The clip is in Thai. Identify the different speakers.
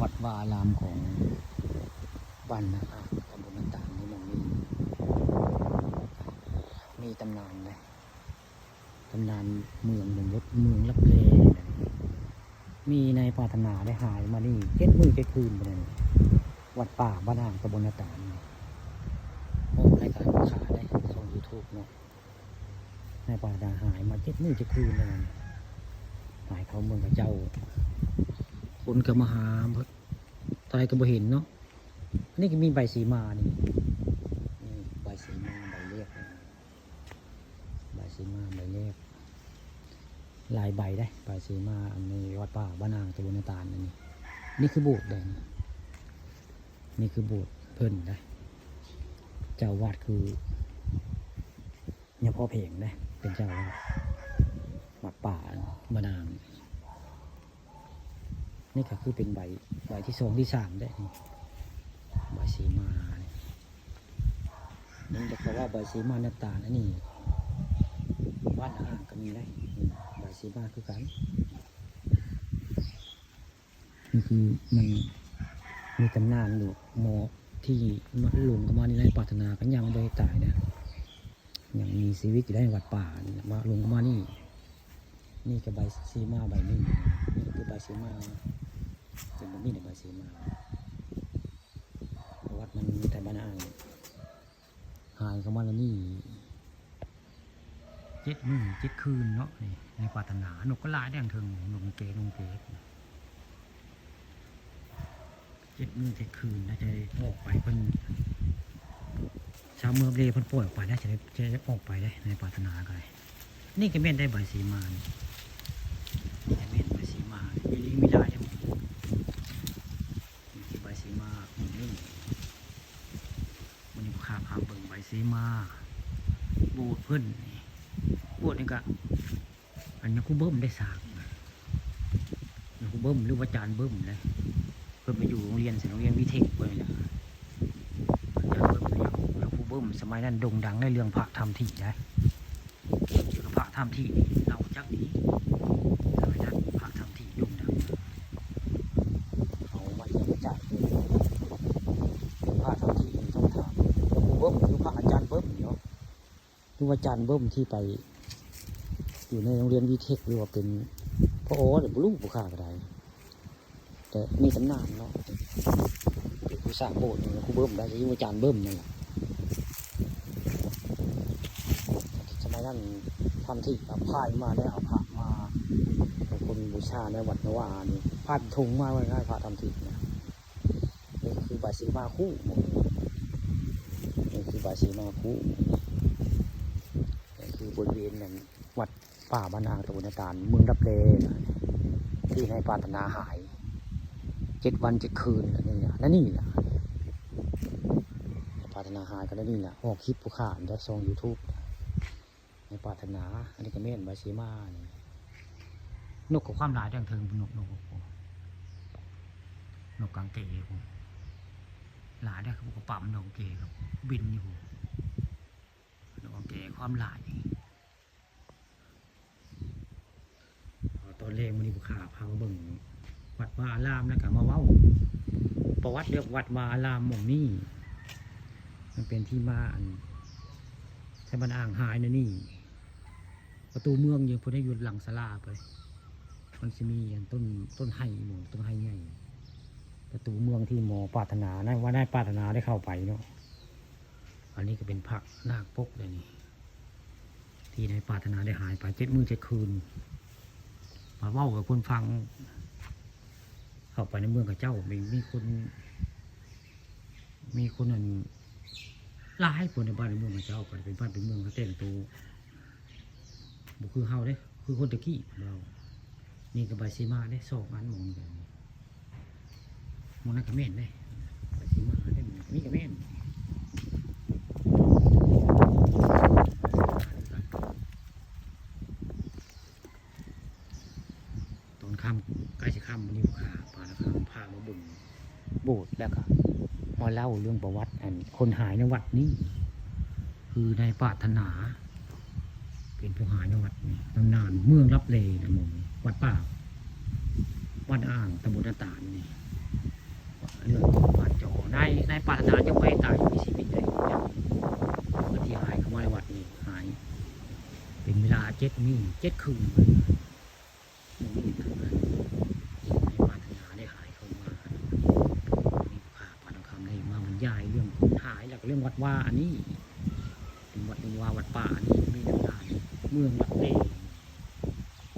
Speaker 1: วัดวาอารามของบ้านนะครับตำบลต่างๆนี่มันมีมีตำนานเลยตำนานเมืองเมืองยศเมืองลับเลมีในปรารถนาได้หายมานี่เก็ดมือเก็ดคืนไปเลยวัดป่าบ้านอ่างตำบลต่างโอ้รายการขาได้ช่องยูทูบเนาะในป่ารนาหายมาเจ็ดมือเจ็ดคืนเลยหายเขาเมืองกับเจ้า คนก็มาหาตายก็บ่เห็นเนาะอันนี่ก็มีใบสีมานี่นี่ใบสีมาใบเรียกใบสีมาใบเรียกลายใบได้ใบสีมาอันนี้วัดป่าบ้านนางตะบนนตาลอันนี้ นี่คือบสถ์แดงนี่คือบสถ์เพิ่นได้เจ้าวาดคือเนี่ยพ่อเพลงได้เป็นเจ้าวาดวัดป่าบ้านนาง นี่ก็คือเป็นใบใบที่สองที่สามได้นี่ใบสีมาเนี่ยนั่จะเขาว่าใบสีมาหน้าตาลอันนี้บ้านอ่างก็มีได้ใบสีมาคือกันนี่คือมันมีตำนานอยู่หมอที่มหลวงกับมานี่ในปรารถนากันยังไม่ได้ตายนะยังมีชีวิตอยู่ได้ในวัดป่ามาหลวงกับมานี่นี่ก็ใบสีมาใบหนึ่งนี่ก็คือใบสีมา เป็นแบบนี้ในใบสีมาวัดมันมีแต่บ้านอ่างหายเข้ามาแล้วนี่เจ็ดมื้อเจ็ดคืนเนาะนี่ในปรารถนานกก็ลายแดงเทิงนกเก๋นกเก๋เจ็ดมื้อเจ็ดคืนน่าจะออกไปเพิ่นชาวเมืองเลยเพิ่นปล่อยออกไปได้จะได้จะออกไปได้ในปรารถนากันเลยนี่ก็แม่นได้ใบสีมานี่นี่ก็แม่นใบสีมามีลิงมีได้ทั้งหมดนี่คือใบสีมาหมุนนี่ มันอยู่ข้างหางเบิ่งใบซีมา บูดเพิ่นโบูดนี่ก็อันนี้กูเบิ้มได้สางนี่กูเบิ้มหรือว่าจานเบิ้มเลยเพิ่นไปอยู่โรงเรียนเสโรงเรียนวิเทคไปเลยจารย์เบิ้มเนี่ยแล้วกูเบิ้มสมัยนั้นโด่งดังในเรื่องพระทำที่ได้เกี่ยวกับพระทำที่นี่เราจักดีสมัยนั้นพระทำที่โด่งดังเขามาเยี่ยมจ่ายเลยเป็นพระทำที่นี่ต้องถาม ครูเบิ้มคือพระอาจารย์เบิ้มเนาะ คือว่าจารย์เบิ้มที่ไป อยู่ในโรงเรียนวิเทคหรือว่าเป็นพระโอหรือลูกผู้ข้าก็ได้แต่มีตำนานเนาะเป็นผู้สร้างโบสถ์เนี่ยครูเบิ้มได้ที่อาจารย์เบิ้มนั่นแหละสมัยนั้นทำที่เอาพายมาได้เอาพระมาคนบูชาในวัดนวานี่พาดถุงมาไว้ง่ายพระทำที่นะนี่คือบาสีมาคู่นี่คือบาชีมาคุนี่ บริเวณนั้นวัดป่าบานาตะวันตาลเมืองรับเลที่ในปารถนาหายเจ็ดวันเจ็ดคืนนะนี่นะและนี่นะในปารถนาหายก็แล้วนี่นะออกคลิปผู้ข่านได้ซองยูทูบในปารถนาอันนี้ก็เม่นบาชีมานี่นกกับความหลายแดงเทิงนกนกนกนกกางเกงหลายได้ครับก็ปั๊มดอกเกครับบินอยู่ดอกเกความหลายต อนแรกมันนี่บุขาพามาเบิ่งวัดวาอารามแล้วก็มาเว้า ประวัติเรียกวัดวาอารามหม่องนี่มันเป็นที่มาอันใช้บันอ่างหายนะนี่ ประตูเมืองยังพ้นได้อยู่หลังสลาไป มันจะมีอันต้นต้นไห้หมูต้นไห้ใหญ่ประตูเมืองที่หมอปรารถนานะว่าได้ปรารถนาได้เข้าไปเนาะอันนี้ก็เป็นพระนาคปกเลยนี่ที่ในปรารถนาได้หายไปเจ็ดมือเจ็ดคืน มาเว้ากับคนฟัง เข้าไปในเมืองกับเจ้ามีมีคน มีคนนั้นลายคนในบ้านในเมืองกับเจ้าก็เป็นบ้านเป็นเมืองเขาแต่งตัวบุคือเฮาเด้คือคนตะกี้เรานี่กับใบซีมาได้สองอันมองกันมันน่าจะแม่นเลยไปสิมาได้มันนี่ก็แม่น ก่นะครับพามาบุญโบสถ์แล้วก็มาเล่าเรื่องประวัติอันคนหายในวัดนี้ คือในปาถนา เป็นผู้หายในวัดนี้ตำนานเมืองรับเลยนะมงวัดป่าวัดอ่างตำบลตาลนี่เรื่องปาจอในในปาถนาจะไม่ตายมีชีวิตเลยที่หายเข้ามาในวัดนี้หาย เป็นเวลาเจ็ดนี่เจ็ดคืน วัดว่าอันนี้เป็นวัดหนึ่งว่าวัดป่าอันนี้ไม่ได้ด่านเมืองลักเต